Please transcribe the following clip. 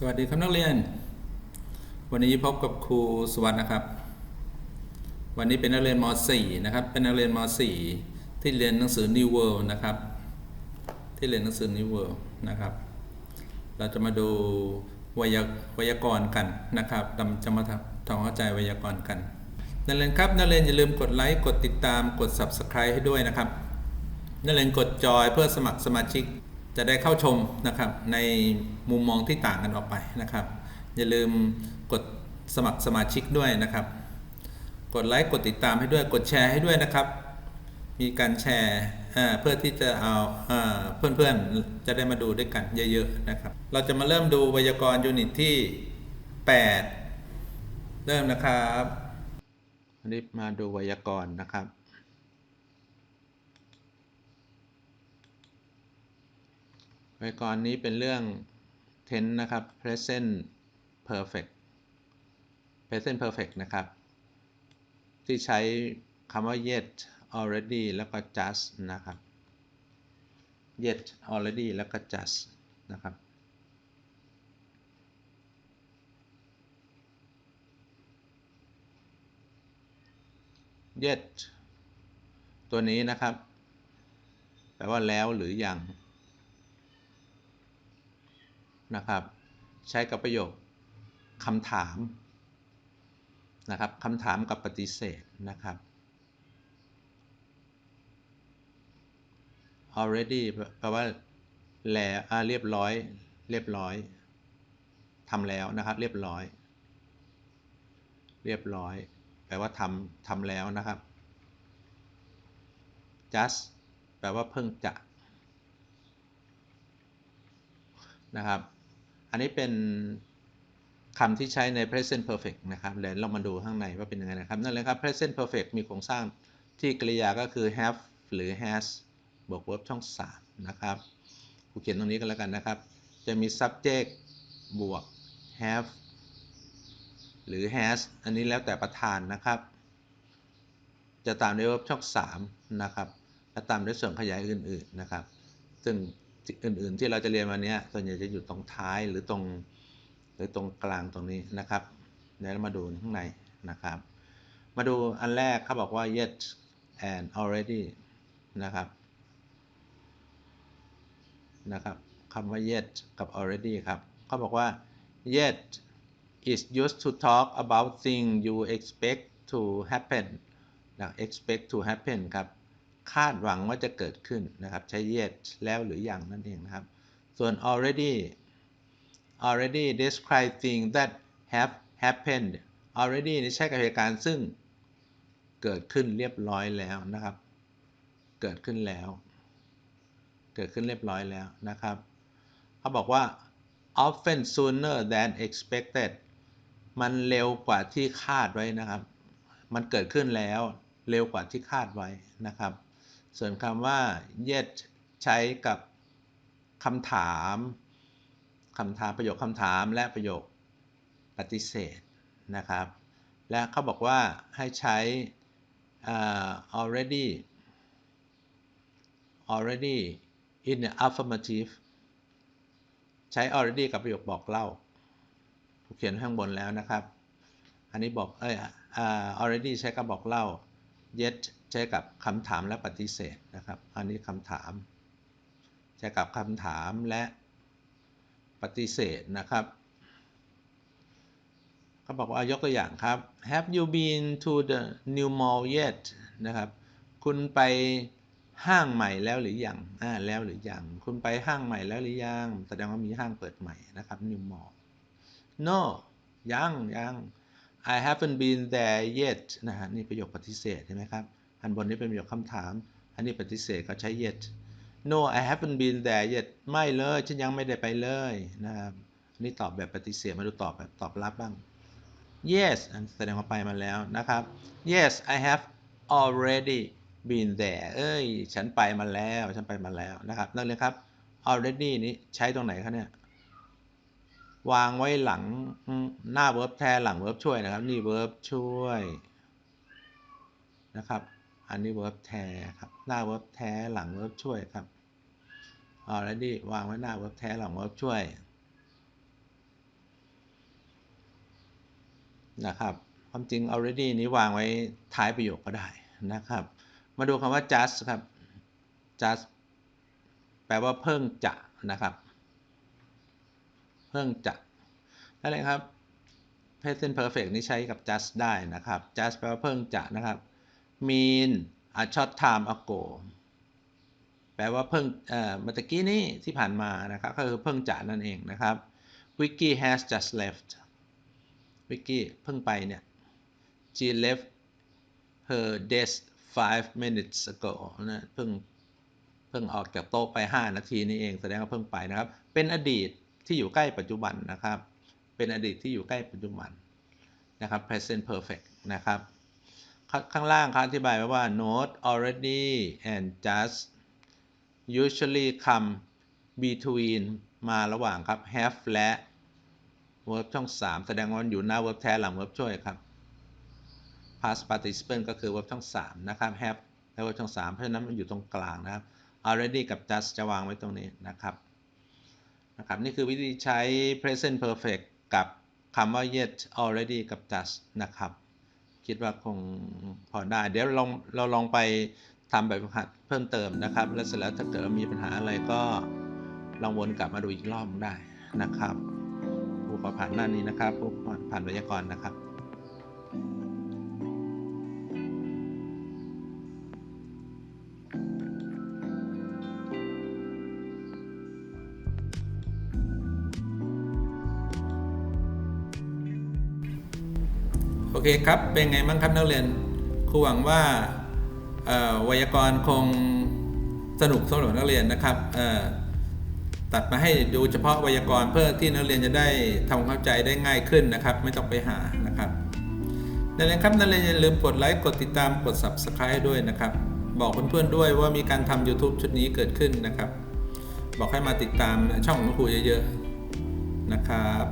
สวัสดีครับนักเรียน วันนี้พบกับครูสวัสด์นะครับ วันนี้เป็นนักเรียนม .4 นะครับ เป็นนักเรียนม .4 ที่เรียนหนังสือ New World นะครับ ที่เรียนหนังสือ New World นะครับ เราจะมาดูไวยวยากรณ์กันนะครับเราจะมาทำทำเข้าใจไวยากรณ์กัน นักเรียนครับ นักเรียนอย่าลืมกดไลค์ กดติดตาม กด Subscribe ให้ด้วยนะครับ นักเรียนกดจอยเพื่อสมัครสมาชิก จะได้เข้าชมนะครับในมุมมองที่ต่างกันออกไปนะครับ อย่าลืมกดสมัครสมาชิกด้วยนะครับ กดไลค์กดติดตามให้ด้วยกดแชร์ให้ด้วยนะครับ มีการแชร์เพื่อที่จะเอาเพื่อนๆจะได้มาดูด้วยกันเยอะๆนะครับ เราจะมาเริ่มดูไวยากรณ์ยูนิตที่ 8 เริ่มนะครับวันนี้มาดูไวยากรณ์นะครับ ไวยากรณ์นี้เป็นเรื่อง tense นะครับ present perfect present perfect นะครับ ที่ใช้คำว่า yet already แล้วก็ just นะครับ yet already แล้วก็ just นะครับ yet ตัวนี้นะครับ แปลว่าแล้วหรือยัง นะครับ ใช้กับประโยคคำถามนะครับคำถามกับปฏิเสธนะครับ already แปลว่าแล้วเรียบร้อย เรียบร้อยทำแล้วนะครับ เรียบร้อย เรียบร้อย แปลว่าทำทำแล้วนะครับ just แปลว่าเพิ่งจะนะครับ อันนี้เป็นคำที่ใช้ใน present perfect นะครับเดี๋ยวเรามาดูข้างในว่าเป็นยังไงนะครับนั่นเลยครับ present perfect มีโครงสร้างที่กริยาก็คือ have หรือ has บวก verb ช่อง 3 นะครับครูเขียนตรงนี้กันแล้วกันนะครับ จะมี subject บวก have หรือ has อันนี้แล้วแต่ประธานนะครับ จะตามด้วย verb ช่อง 3 นะครับ และตามด้วยส่วนขยายอื่น ๆ นะครับ ซึ่ง อื่นๆ ที่เราจะเรียนวันนี้ส่วนใหญ่จะอยู่ตรงท้ายหรือตรงหรือตรงกลางตรงนี้นะครับเดี๋ยวเรามาดูข้างในนะครับ มาดูอันแรกเขาบอกว่า yet and already นะครับนะครับคำว่า yet กับ already ครับเขาบอกว่า yet is used to talk about things you expect to happen นะ expect to happen ครับ คาดหวังว่าจะเกิดขึ้นนะครับ ใช้ yet แล้วหรือยังนั่นเองนะครับ ส่วน already already describe things that have happened already นี่ใช้กับเหตุการณ์ซึ่งเกิดขึ้นเรียบร้อยแล้วนะครับ เกิดขึ้นแล้ว เกิดขึ้นเรียบร้อยแล้วนะครับ เขาบอกว่า often sooner than expected มันเร็วกว่าที่คาดไว้นะครับ มันเกิดขึ้นแล้วเร็วกว่าที่คาดไว้นะครับ ส่วนคำว่า yet ใช้กับคำถามคำถามประโยคคำถามและประโยคปฏิเสธนะครับ และเขาบอกว่าให้ใช้ uh, already already in the affirmative ใช้ already กับประโยคบอกเล่าเขียนข้างบนแล้วนะครับ อันนี้บอกเอ้ย uh, already ใช้กับบอกเล่า yet ใช้กับคำถามและปฏิเสธนะครับ อันนี้คำถาม ใช้กับคำถามและปฏิเสธนะครับเขาบอกว่ายกตัวอย่างครับ Have you been to the new mall yet นะครับ คุณไปห้างใหม่แล้วหรือยังอ่าแล้วหรือยัง คุณไปห้างใหม่แล้วหรือยัง แสดงว่ามีห้างเปิดใหม่นะครับ new mall no ยังยัง I haven't been there yet นะฮะนี่ประโยคปฏิเสธใช่ไหมครับ อันบนนี้เป็นประโยคคำถาม อันนี้ปฏิเสธก็ใช้ yet no I haven't been there yet ไม่เลย ฉันยังไม่ได้ไปเลยนะครับนี่ตอบแบบปฏิเสธมาดูตอบแบบตอบรับบ้าง yes อันแสดงว่าไปมาแล้วนะครับ yes I have already been there เอ้ย ฉันไปมาแล้ว ฉันไปมาแล้วนะครับนั่นเลยครับ already นี้ใช้ตรงไหนครับเนี่ย วางไว้หลังหน้า verb แทนหลัง verb ช่วยนะครับ นี่ verb ช่วยนะครับ อันนี้ verb แทนครับหน้า verb แทนหลัง verb ช่วยครับ already วางไว้หน้า verb แทนหลัง verb ช่วยนะครับความจริง already นี้วางไว้ท้ายประโยคก็ได้นะครับ มาดูคำว่า just ครับ just แปลว่าเพิ่งจะนะครับ เพิ่งจะนั่นเลยครับ present perfect นี่ใช้กับ just ได้นะครับ just แปลว่าเพิ่งจะนะครับ mean a short time ago แปลว่าเพิ่งเอ่อเมื่อกี้นี้ที่ผ่านมานะครับ ก็คือเพิ่งจะนั่นเองนะครับ Vicky has just left Vicky เพิ่งไปเนี่ย she left her desk five minutes ago นะเพิ่งเพิ่งออกจากโต๊ะไป 5 นาทีนี้เอง แสดงว่าเพิ่งไปนะครับ เป็นอดีต ที่อยู่ใกล้ปัจจุบันนะครับ เป็นอดีตที่อยู่ใกล้ปัจจุบันนะครับ present perfect นะครับ ข้างล่างเขาอธิบายไว้ว่า note already and just usually come between มาระหว่างครับ have และ verb ช่อง 3 แสดงว่าอยู่หน้า verb แท้หลัง verb ช่วยครับ past participle ก็คือ verb ช่อง 3 นะครับ have และ verb ช่อง 3 เพราะฉะนั้นมันอยู่ตรงกลางนะครับ already กับ just จะวางไว้ตรงนี้นะครับ นะครับ นี่คือวิธีใช้ present perfect กับคำว่า yet already กับ just นะครับ คิดว่าคงพอได้ เดี๋ยวลองเราลองไปทำแบบหัดเพิ่มเติมนะครับ แล้วเสร็จแล้วถ้าเกิดมีปัญหาอะไรก็ลองวนกลับมาดูอีกรอบได้นะครับผู้ขอผ่านหน้านี้นะครับผู้ผ่านไวยากรณ์นะครับ โอเคครับเป็นไงบ้างครับนักเรียนครูหวังว่าไวยากรณ์คงสนุกสำหรับนักเรียนนะครับตัดมาให้ดูเฉพาะไวยากรณ์เพื่อที่นักเรียนจะได้ทำความเข้าใจได้ง่ายขึ้นนะครับ ไม่ต้องไปหานะครับดังนั้นครับนักเรียนอย่าลืมกดไลค์กดติดตามกด subscribe ด้วยนะครับ บอกเพื่อนๆด้วยว่ามีการทำ YouTube ชุดนี้เกิดขึ้นนะครับ บอกให้มาติดตามช่องของครูเยอะๆนะครับ